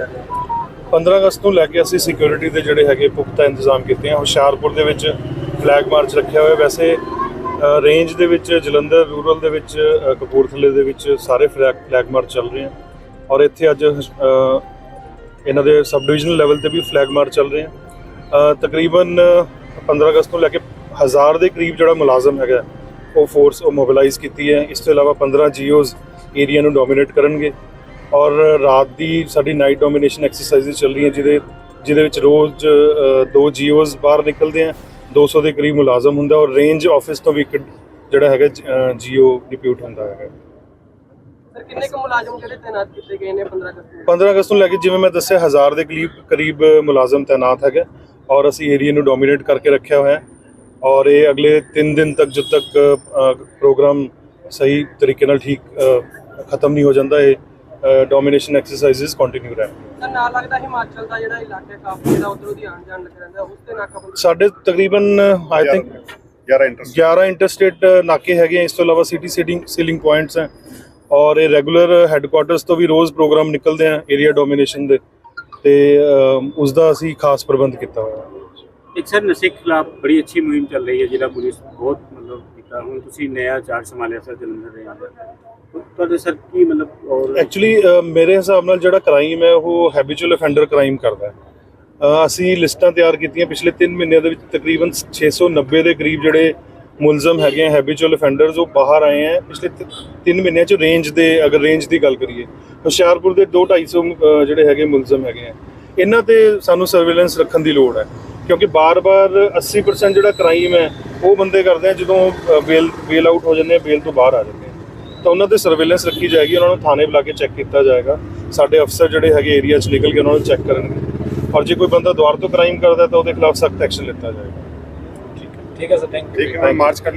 ਜਾ ਰਹੇ ਹੋ 15 ਅਗਸਤ ਨੂੰ ਲੈ ਕੇ ਅਸੀਂ ਸਿਕਿਉਰਿਟੀ ਦੇ ਜਿਹੜੇ ਹੈਗੇ ਪੁਖਤਾ ਇੰਤਜ਼ਾਮ ਕੀਤੇ ਆ ਹੁਸ਼ਿਆਰਪੁਰ ਦੇ ਵਿੱਚ ਫਲੈਗ ਮਾਰਚ ਰੱਖਿਆ ਹੋਇਆ। ਵੈਸੇ ਰੇਂਜ ਦੇ ਵਿੱਚ ਜਲੰਧਰ ਰੂਰਲ ਦੇ ਵਿੱਚ ਕਪੂਰਥਲੇ ਦੇ ਵਿੱਚ ਸਾਰੇ ਫਲੈਗ ਫਲੈਗ ਮਾਰਚ ਚੱਲ ਰਹੇ ਆ ਔਰ ਇੱਥੇ ਅੱਜ ਇਹਨਾਂ ਦੇ ਸਬ ਡਿਵੀਜ਼ਨਲ ਲੈਵਲ ਤੇ ਵੀ ਫਲੈਗ ਮਾਰਚ ਚੱਲ ਰਹੇ ਆ ਤਕਰੀਬਨ 15 ਅਗਸਤ ਨੂੰ ਲੈ ਕੇ ਹਜ਼ਾਰ ਦੇ ਕਰੀਬ ਜਿਹੜਾ ਮੁਲਾਜ਼ਮ ਹੈਗਾ, ਉਹ ਫੋਰਸ ਉਹ ਮੋਬਿਲਾਈਜ਼ ਕੀਤੀ ਹੈ। ਇਸ ਤੋਂ ਇਲਾਵਾ 15 ਜੀਓਜ਼ ਏਰੀਆ ਨੂੰ ਡੋਮੀਨੇਟ ਕਰਨਗੇ। ਔਰ ਰਾਤ ਦੀ ਸਾਡੀ ਨਾਈਟ ਡੋਮੀਨੇਸ਼ਨ ਐਕਸਰਸਾਈਜ਼ ਚੱਲ ਰਹੀਆਂ ਜਿਹਦੇ ਜਿਹਦੇ ਵਿੱਚ ਰੋਜ਼ ਦੋ ਜੀਓਜ਼ ਬਾਹਰ ਨਿਕਲਦੇ ਆ 200 ਦੇ ਕਰੀਬ ਮੁਲਾਜ਼ਮ ਹੁੰਦਾ ਔਰ ਰੇਂਜ ਆਫਿਸ ਤੋਂ ਵੀ ਇੱਕ ਜਿਹੜਾ ਹੈਗਾ ਜੀਓ ਡਿਪਿਊਟ ਹੁੰਦਾ ਹੈਗਾ। ਸਰ ਕਿੰਨੇ ਕੁ ਮੁਲਾਜ਼ਮ ਜਿਹੜੇ ਤਾਇਨਾਤ ਕੀਤੇ ਗਏ ਨੇ 15 ਅਗਸਤ ਨੂੰ? 15 ਅਗਸਤ ਨੂੰ ਲੈ ਕੇ ਜਿਵੇਂ ਮੈਂ ਦੱਸਿਆ ਹਜ਼ਾਰ ਦੇ ਕਰੀਬ ਕਰੀਬ ਮੁਲਾਜ਼ਮ ਤਾਇਨਾਤ ਹੈਗੇ ਔਰ ਅਸੀਂ ਏਰੀਆ ਨੂੰ ਡੋਮੀਨੇਟ ਕਰਕੇ ਰੱਖਿਆ ਹੋਇਆ ਹੈ ਔਰ ਇਹ ਅਗਲੇ 3 ਦਿਨ ਤੱਕ ਜਦ ਤੱਕ ਪ੍ਰੋਗਰਾਮ ਸਹੀ ਤਰੀਕੇ ਨਾਲ ਠੀਕ ਖਤਮ ਨਹੀਂ ਹੋ ਜਾਂਦਾ ਇਹ ਡੋਮੀਨੇਸ਼ਨ ਐਕਸਰਸਾਈਜ਼ਸ ਕੰਟੀਨਿਊ ਰਹਿਣਗੇ ਸਰ ਨਾਲ ਲੱਗਦਾ ਹਿਮਾਚਲ ਦਾ ਜਿਹੜਾ ਇਲਾਕਾ ਹੈ ਕਾਫੀ ਜਿਹੜਾ ਉਧਰੋਂ ਦੀ ਆਣ ਜਾਣ ਲੱਗ ਰਹਿੰਦਾ ਉਸ ਤੇ ਨਾਕਾਬੰਦੀ ਸਾਡੇ ਤਕਰੀਬਨ ਆਈ ਥਿੰਕ 11 ਇੰਟਰਸਟ 11 ਇੰਟਰਸਟੇਟ ਨਾਕੇ ਹੈਗੇ ਆ, ਇਸ ਤੋਂ ਇਲਾਵਾ ਸਿਟੀ ਸੀਟਿੰਗ ਸੀਲਿੰਗ ਪੁਆਇੰਟਸ ਹੈ। ਔਰ ਇਹ ਰੈਗੂਲਰ ਹੈੱਡਕੁਆਟਰਸ ਤੋਂ ਵੀ ਰੋਜ਼ ਪ੍ਰੋਗਰਾਮ ਨਿਕਲਦੇ ਆ ਏਰੀਆ ਡੋਮੀਨੇਸ਼ਨ ਦੇ। ਤੇ ਉਸ ਦਾ ਅਸੀਂ ਖਾਸ ਪ੍ਰਬੰਧ ਕੀਤਾ ਹੋਇਆ। ਹੈ ਇੱਕ ਸਰ ਨਸ਼ੇ ਖਿਲਾਫ ਬੜੀ ਅੱਛੀ ਮੁਹਿੰਮ ਚੱਲ ਰਹੀ ਹੈ ਜਿਹੜਾ ਪੁਲਿਸ ਬਹੁਤ ਮਤਲਬ ਕੀਤਾ। ਹੁਣ ਤੁਸੀਂ ਨਇਆ ਚਾਰਜ ਸੰਭਾਲਿਆ ਸਰ ਜਲੰਧਰ ਦੇ ਅੰਦਰ। ਤੁਹਾਡੇ ਸਰ ਕੀ ਮਤਲਬ ਔਰ ਐਕਚੁਅਲੀ ਮੇਰੇ ਹਿਸਾਬ ਨਾਲ ਜਿਹੜਾ ਕ੍ਰਾਈਮ ਹੈ, ਉਹ ਹੈਬਿਚੁਅਲ ਅਫੈਂਡਰ ਕ੍ਰਾਈਮ ਕਰਦਾ ਹੈ। ਅਸੀਂ ਲਿਸਟਾਂ ਤਿਆਰ ਕੀਤੀਆਂ ਪਿਛਲੇ 3 ਮਹੀਨਿਆਂ ਦੇ ਵਿੱਚ, ਤਕਰੀਬਨ 690 ਦੇ ਕਰੀਬ ਜਿਹੜੇ ਮੁਲਜ਼ਮ ਹੈਗੇ ਆ ਹੈਬਿਚੁਅਲ ਅਫੈਂਡਰਸ ਉਹ ਬਾਹਰ ਆਏ ਆ। ਪਿਛਲੇ 3 ਮਹੀਨਿਆਂ ਚ ਰੇਂਜ ਦੇ, ਅਗਰ ਰੇਂਜ ਦੀ ਗੱਲ ਕਰੀਏ, ਹੁਸ਼ਿਆਰਪੁਰ ਦੇ 2 250 ਜਿਹੜੇ ਹੈਗੇ ਮੁਲਜ਼ਮ ਹੈਗੇ ਆ। ਇਹਨਾਂ ਤੇ ਸਾਨੂੰ ਸਰਵੇਲੈਂਸ ਰੱਖਣ ਦੀ ਲੋੜ ਹੈ। ਕਿਉਂਕਿ ਬਾਰ-ਬਾਰ 80% ਜਿਹੜਾ ਕ੍ਰਾਈਮ ਹੈ ਉਹ ਬੰਦੇ ਕਰਦੇ ਆ ਜਦੋਂ ਬੇਲ ਬੇਲ ਆਊਟ ਹੋ ਜਾਂਦੇ ਆ ਬੇਲ ਤੋਂ ਬਾਹਰ ਆ ਜਾਂਦੇ ਆ। ਤਾਂ ਉਹਨਾਂ ਤੇ ਸਰਵੇਲੈਂਸ ਰੱਖੀ ਜਾਏਗੀ ਉਹਨਾਂ ਨੂੰ ਥਾਣੇ ਬੁਲਾ ਕੇ ਚੈੱਕ ਕੀਤਾ ਜਾਏਗਾ। ਸਾਡੇ ਅਫਸਰ ਜਿਹੜੇ ਹੈਗੇ ਏਰੀਆ 'ਚ ਨਿਕਲ ਕੇ ਉਹਨਾਂ ਨੂੰ ਚੈੱਕ ਕਰਨਗੇ। ਔਰ ਜੇ ਕੋਈ ਬੰਦਾ ਦੁਆਰ ਤੋਂ ਕ੍ਰਾਈਮ ਕਰਦਾ ਤਾਂ ਉਹਦੇ ਖਿਲਾਫ ਸਖਤ ਐਕਸ਼ਨ ਲਿੱਤਾ ਜਾਏਗਾ। ਠੀਕ ਹੈ ਮਾਰਚ ਕਰ